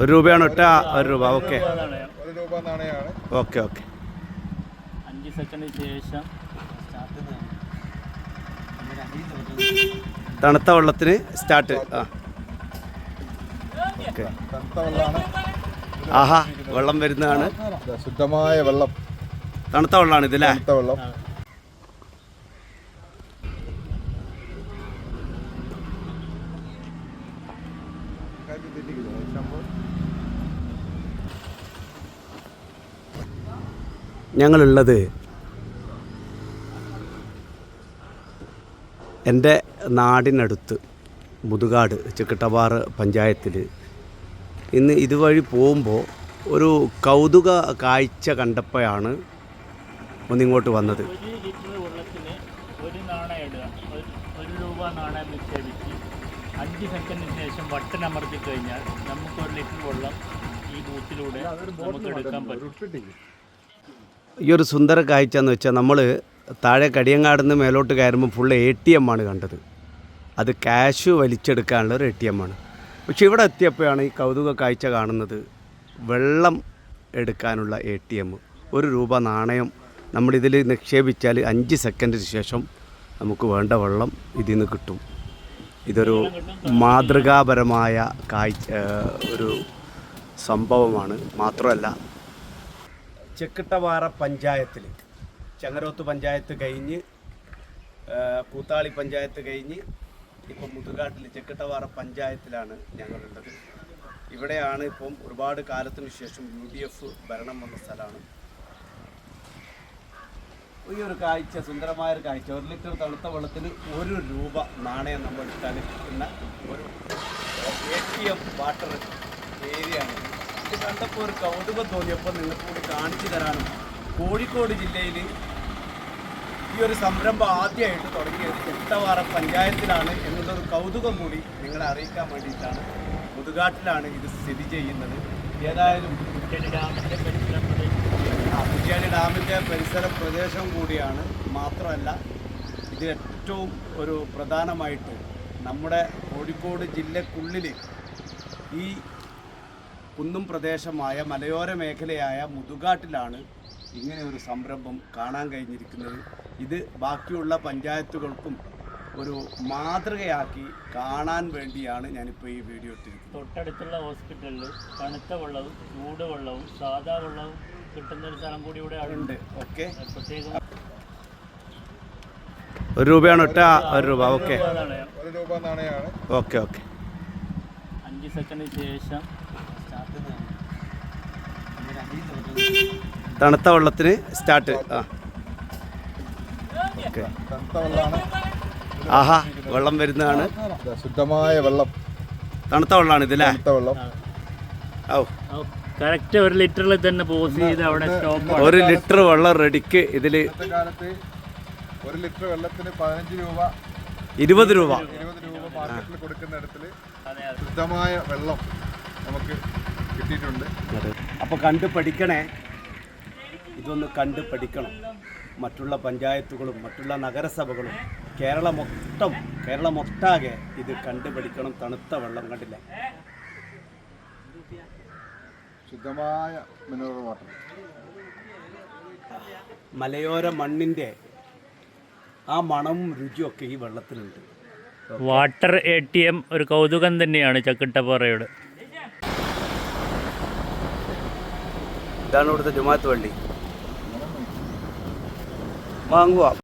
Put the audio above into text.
ഒരു രൂപയാണ് ഒറ്റ ഒരു രൂപ. ഓക്കെ. ഒരു രൂപ നാണയമാണ് ഓക്കെ ഓക്കെ. അഞ്ച് സെക്കൻഡിന് ശേഷം തണുത്ത വെള്ളത്തിന് സ്റ്റാർട്ട് ആ. ഓക്കെ. തണുത്ത വെള്ളമാണ്. ആഹാ വെള്ളം വരുന്നതാണ്. ശുദ്ധമായ വെള്ളം. തണുത്ത വെള്ളമാണ് ഇതിലെ തണുത്ത വെള്ളം. ഞങ്ങളുള്ളത് എന്റെ നാടിനടുത്ത് മുതുകാട് ചിക്കിട്ടപാറ് പഞ്ചായത്തിൽ ഇന്ന് ഇതുവഴി പോകുമ്പോൾ ഒരു കൗതുക കാഴ്ച കണ്ടപ്പോഴാണ് ഒന്നിങ്ങോട്ട് വന്നത്. ഒരു ഒരു നാണയം ഇടുക. ഒരു ഒരു രൂപ നാണയം നിക്ഷേപിച്ച് അഞ്ച് സെക്കൻഡിന് ശേഷം ബട്ടൺ അമർത്തി കഴിഞ്ഞാൽ നമുക്ക് ഒരു ലിറ്റർ വെള്ളം ഈ ബൂത്തിലൂടെ നമുക്ക് എടുക്കാൻ പറ്റും. ഈ ഒരു സുന്ദര കാഴ്ച എന്ന് വെച്ചാൽ നമ്മൾ താഴെ കടിയങ്ങാടുന്ന് മേലോട്ട് കയറുമ്പോൾ ഫുള്ള് എ ടി എം ആണ് കണ്ടത്. അത് ക്യാഷ് വലിച്ചെടുക്കാനുള്ള ഒരു എ ടി എം ആണ്. പക്ഷെ ഇവിടെ എത്തിയപ്പോഴാണ് ഈ കൗതുക കാഴ്ച കാണുന്നത്. വെള്ളം എടുക്കാനുള്ള എ ടി എം ഒരു രൂപ നാണയം നമ്മളിതിൽ നിക്ഷേപിച്ചാൽ അഞ്ച് സെക്കൻഡിന് ശേഷം നമുക്ക് വേണ്ട വെള്ളം ഇതിൽ നിന്ന് കിട്ടും. ഇതൊരു മാതൃകാപരമായ കാഴ്ച ഒരു സംഭവമാണ്. മാത്രമല്ല ചെക്കിട്ടവാറ പഞ്ചായത്തിൽ ചങ്ങരോത്ത് പഞ്ചായത്ത് കഴിഞ്ഞ് കൂത്താളി പഞ്ചായത്ത് കഴിഞ്ഞ് ഇപ്പം മുതുകാട്ടിൽ ചെക്കിട്ടവാറ പഞ്ചായത്തിലാണ് ഞങ്ങളുള്ളത്. ഇവിടെയാണ് ഇപ്പം ഒരുപാട് കാലത്തിന് ശേഷം യു ഡി എഫ് ഭരണം വന്ന സ്ഥലമാണ്. ഈ ഒരു കാഴ്ച സുന്ദരമായ ഒരു കാഴ്ച ഒരു ലിറ്റർ തണുത്ത വെള്ളത്തിന് ഒരു രൂപ നാണയം നമ്മൾ എടുത്താൽ ഒരു എ ടി എം വാട്ടർ ഏരിയയാണ്. ഇത് കണ്ടപ്പോൾ ഒരു കൗതുകം തോന്നിയപ്പോൾ നിങ്ങൾക്ക് കൂടി കാണിച്ചു തരാനും കോഴിക്കോട് ജില്ലയിൽ ഈ ഒരു സംരംഭം ആദ്യമായിട്ട് തുടങ്ങിയത് എട്ടവാറ പഞ്ചായത്തിലാണ് എന്നുള്ളൊരു കൗതുകം കൂടി നിങ്ങളെ അറിയിക്കാൻ വേണ്ടിയിട്ടാണ്. മുതുകാട്ടിലാണ് ഇത് സ്ഥിതി ചെയ്യുന്നത്. ഏതായാലും കുറ്റടി ഡാമിന്റെ പരിസരം പ്രദേശം ആ, ഡാമിന്റെ പരിസര പ്രദേശം കൂടിയാണ് മാത്രമല്ല ഇത് ഏറ്റവും ഒരു പ്രധാനമായിട്ട് നമ്മുടെ കോഴിക്കോട് ജില്ലക്കുള്ളിൽ ഈ കുന്നും പ്രദേശമായ മലയോര മേഖലയായ മുതുകാട്ടിലാണ് ഇങ്ങനെ ഒരു സംരംഭം കാണാൻ കഴിഞ്ഞിരിക്കുന്നത്. ഇത് ബാക്കിയുള്ള പഞ്ചായത്തുകൾക്കും ഒരു മാതൃകയാക്കി കാണാൻ വേണ്ടിയാണ് ഞാനിപ്പോൾ ഈ വീഡിയോ ഇട്ടിരിക്കുന്നത്. തൊട്ടടുത്തുള്ള ഹോസ്പിറ്റലിൽ തണുത്ത വെള്ളവും ചൂട് വെള്ളവും സാധാ വെള്ളവും കിട്ടുന്ന ഒരു സ്ഥലം കൂടി ഇവിടെ ഉണ്ട് ഉണ്ട് ഓക്കെ പ്രത്യേകം ഒരു രൂപയാണ് ഒറ്റ ഒരു രൂപ. ഓക്കെ. ഒരു രൂപ നാണയമാണ്. Okay okay. അഞ്ച് സെക്കൻഡിന് ശേഷം തണുത്ത വെള്ളത്തിന് സ്റ്റാർട്ട്. ആ. ഓക്കെ. തണുത്ത വെള്ളമാണ്. ആഹാ വെള്ളം വരുന്നതാണ്. ശുദ്ധമായ വെള്ളം. തണുത്ത വെള്ളമാണ് ഇതിലെ തണുത്ത വെള്ളം. ഓ കറക്റ്റ് ഒരു ലിറ്ററിൽ തന്നെ പോസ് ചെയ്ത് അവിടെ സ്റ്റോപ്പ് ഒരു ലിറ്റർ വെള്ളം റെഡിക്ക് ഇതിൽ കാലത്ത് ഒരു ലിറ്റർ വെള്ളത്തിന് പതിനഞ്ച് രൂപ ഇരുപത് രൂപ. ഇരുപത് രൂപ മാർക്കറ്റിൽ കൊടുക്കുന്നിടത്തിൽ അതെ അതെ. ശുദ്ധമായ വെള്ളം നമുക്ക് കിട്ടിയിട്ടുണ്ട്. അപ്പോൾ കണ്ട് പഠിക്കണേ. ഇതൊന്ന് കണ്ടു പഠിക്കണം. മറ്റുള്ള പഞ്ചായത്തുകളും മറ്റുള്ള നഗരസഭകളും കേരളം മൊത്തം കേരളം ഒട്ടാകെ ഇത് കണ്ടുപിടിക്കണം പഠിക്കണം. തണുത്ത വെള്ളം കണ്ടില്ലേ? ശുദ്ധമായ മിനറൽ വാട്ടർ മലയോര മണ്ണിന്റെ ആ മണവും രുചിയൊക്കെ ഈ വെള്ളത്തിലുണ്ട്. വാട്ടർ എ ടി എം ഒരു കൗതുകം തന്നെയാണ് ചക്കിട്ടപ്പാറയുടെ. ഇതാണ് ഇവിടുത്തെ ജുമാത്ത് വള്ളി. വാങ്ങുക